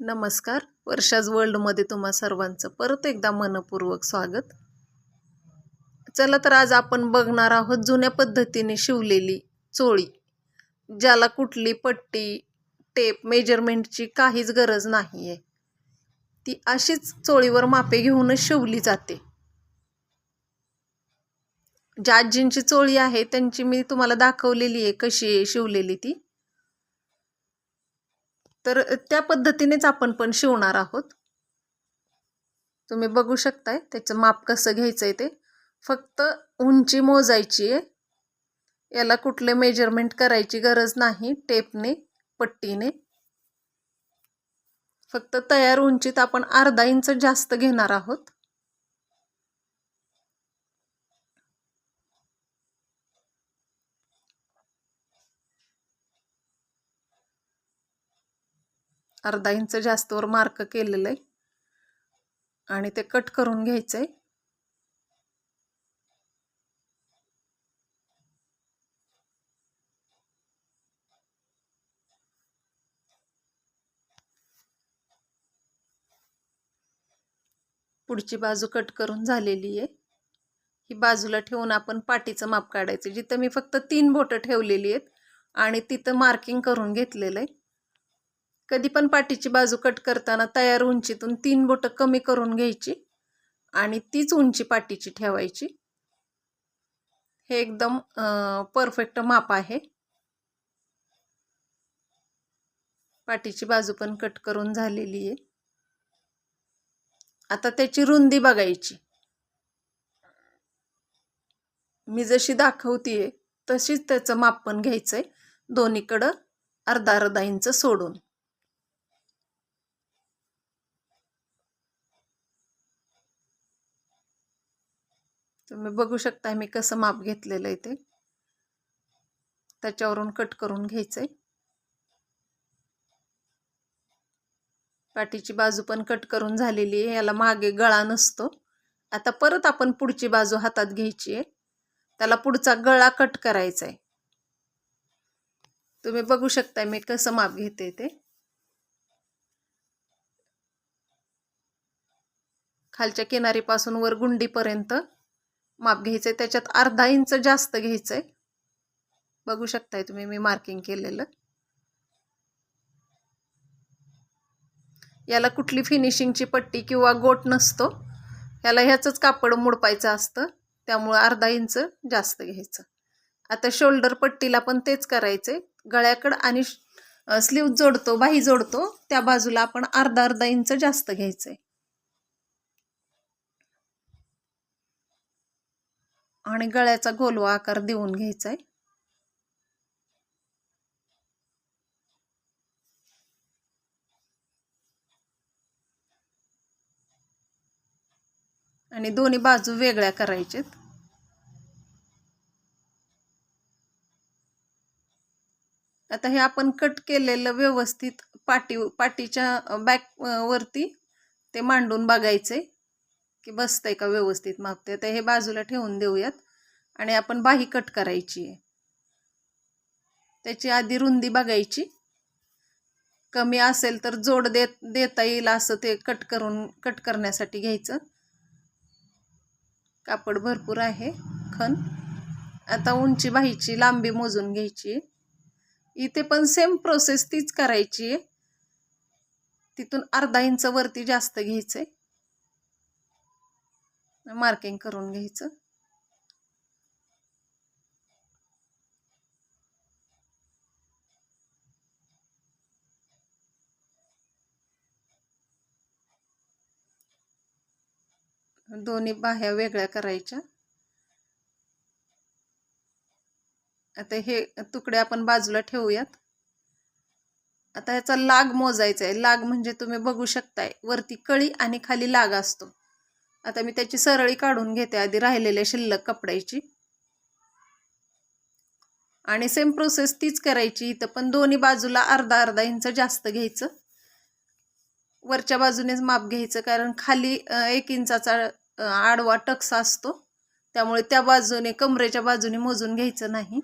नमस्कार. वर्षाज वर्ल्डमध्ये तुम्हा सर्वांचं परत एकदा मनपूर्वक स्वागत. चला तर आज आपण बघणार आहोत जुन्या पद्धतीने शिवलेली चोळी ज्याला कुठली पट्टी टेप मेजरमेंटची काहीच गरज नाही आहे ती अशीच चोळीवर मापे घेऊनच शिवली जाते. ज्या आजींची चोळी आहे त्यांची मी तुम्हाला दाखवलेली आहे कशी आहे शिवलेली ती. तर त्या पद्धतीनेच आपण पण शिवणार आहोत. तुम्ही बघू शकताय त्याचं माप कसं घ्यायचं आहे ते. फक्त उंची मोजायची आहे. याला कुठले मेजरमेंट करायची गरज नाही टेपने पट्टीने. फक्त तयार उंचीत आपण अर्धा इंच जास्त घेणार आहोत. अर्धा इंच जास्तवर मार्क केलेलं आहे. आणि ते कट करून घ्यायचं आहे पुढची बाजू कट करून झालेली आहे. ही बाजूला ठेवून आपण पाठीचं माप काढायचं. जिथं मी फक्त तीन बोटं ठेवलेली आहेत आणि तिथं मार्किंग करून घेतलेलं आहे. कधी पण पाठीची बाजू कट करताना तयार उंचीतून तीन बोटं कमी करून घ्यायची आणि तीच उंची पाठीची ठेवायची. हे एकदम परफेक्ट माप आहे. पाठीची बाजू पण कट करून झालेली आहे. आता त्याची रुंदी बघायची. मी जशी दाखवतीये तशीच त्याचं माप पण घ्यायचंय. दोन्हीकडं अर्धा अर्धा इंच सोडून. तुम्ही बघू शकता मी कसं माप घेतलेलं आहे ते. त्याच्यावरून कट करून घ्यायचं आहे पाठीची बाजू पण कट करून झालेली आहे याला मागे गळा नसतो. आता परत आपण पुढची बाजू हातात घ्यायची आहे. त्याला पुढचा गळा कट करायचा आहे तुम्ही बघू शकता मी कसं माप घेते ते. खालच्या किनारीपासून वर गुंडीपर्यंत माप घ्यायचं आहे त्याच्यात अर्धा इंच जास्त घ्यायचंय. बघू शकताय तुम्ही मी मार्किंग केलेलं. याला कुठली फिनिशिंगची पट्टी किंवा गोट नसतो. याला ह्याचंच कापड मुडपायचं असतं. त्यामुळं अर्धा इंच जास्त घ्यायचं. आता शोल्डर पट्टीला पण तेच करायचे गळ्याकडं आणि स्लीव जोडतो बाही जोडतो त्या बाजूला आपण अर्धा अर्धा इंच जास्त घ्यायचंय. आणि गळ्याचा गोलवा आकार देऊन घ्यायचा आहे आणि दोन्ही बाजू वेगळ्या करायच्यात आता हे आपण कट केलेलं व्यवस्थित पाटी पाटीच्या बॅक वरती ते मांडून बघायचंय. की बसतंय का व्यवस्थित मापते तर हे बाजूला ठेवून देऊयात. आणि आपण बाही कट करायची आहे. त्याची आधी रुंदी बघायची. कमी असेल तर जोड देत देता येईल असं ते कट करून कट करण्यासाठी घ्यायचं. कापड भरपूर आहे खण आता उंची बाहीची लांबी मोजून घ्यायची इथे पण सेम प्रोसेस तीच करायची आहे. तिथून अर्धा इंच वरती जास्त घ्यायचं आहे मार्किंग करून घ्यायचं. दोन्ही बाह्या वेगळ्या करायच्या. आता हे तुकडे आपण बाजूला ठेवूयात. आता ह्याचा लाग मोजायचा आहे लाग म्हणजे तुम्ही बघू शकताय. वरती कळी आणि खाली लाग असतो. आता मी त्याची सरळी काढून घेते आधी राहिलेल्या शिल्लक कपड्याची. आणि सेम प्रोसेस तीच करायची. इथं पण दोन्ही बाजूला अर्धा अर्धा इंच जास्त घ्यायचं. वरच्या बाजूनेच माप घ्यायचं. कारण खाली एक इंचाचा आडवा टक्स असतो. त्यामुळे त्या बाजूने कमरेच्या बाजूने मोजून घ्यायचं नाही.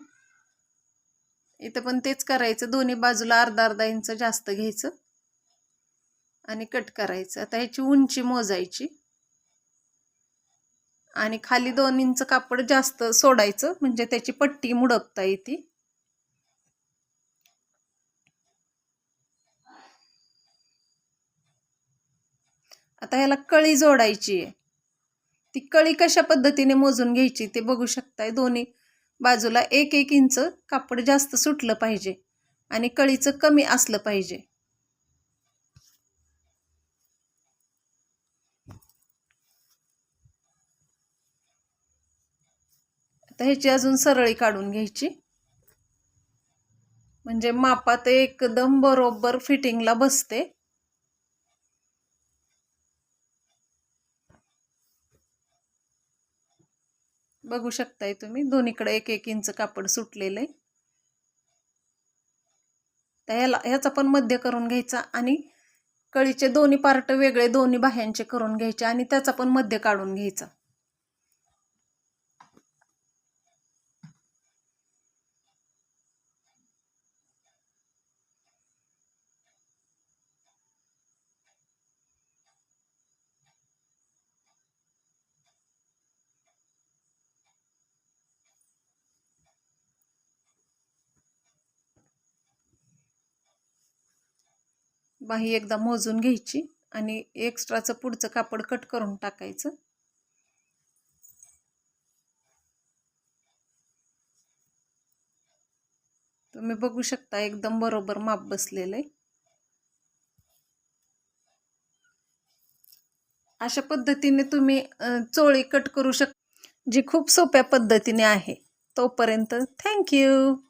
इथं पण तेच करायचं. दोन्ही बाजूला अर्धा अर्धा इंच जास्त घ्यायचं. आणि कट करायचं. आता ह्याची उंची मोजायची. आणि खाली दोन इंच कापड जास्त सोडायचं म्हणजे त्याची पट्टी मुडपता येते. आता ह्याला कळी जोडायची आहे. ती कळी कशा पद्धतीने मोजून घ्यायची ते बघू शकताय. दोन्ही बाजूला एक एक इंच कापड जास्त सुटलं पाहिजे आणि कळीचं कमी असलं पाहिजे. आता ह्याची अजून सरळी काढून घ्यायची. म्हणजे मापात एकदम बरोबर फिटिंगला बसते. बघू शकताय तुम्ही दोन्हीकडे एक एक इंच कापड सुटलेलं आहे तर ह्याला ह्याचा पण मध्य करून घ्यायचा आणि कळीचे दोन्ही पार्ट वेगळे दोन्ही बाह्यांचे करून घ्यायचे आणि त्याचा पण मध्य काढून घ्यायचा. बाही एकदा मोजून घ्यायची आणि एक्स्ट्राचं पुढचं कापड कट करून टाकायचं. तुम्ही बघू शकता एकदम बरोबर माप बसलेलं आहे अशा पद्धतीने तुम्ही चोळी कट करू शक जी खूप सोप्या पद्धतीने आहे तोपर्यंत थँक्यू!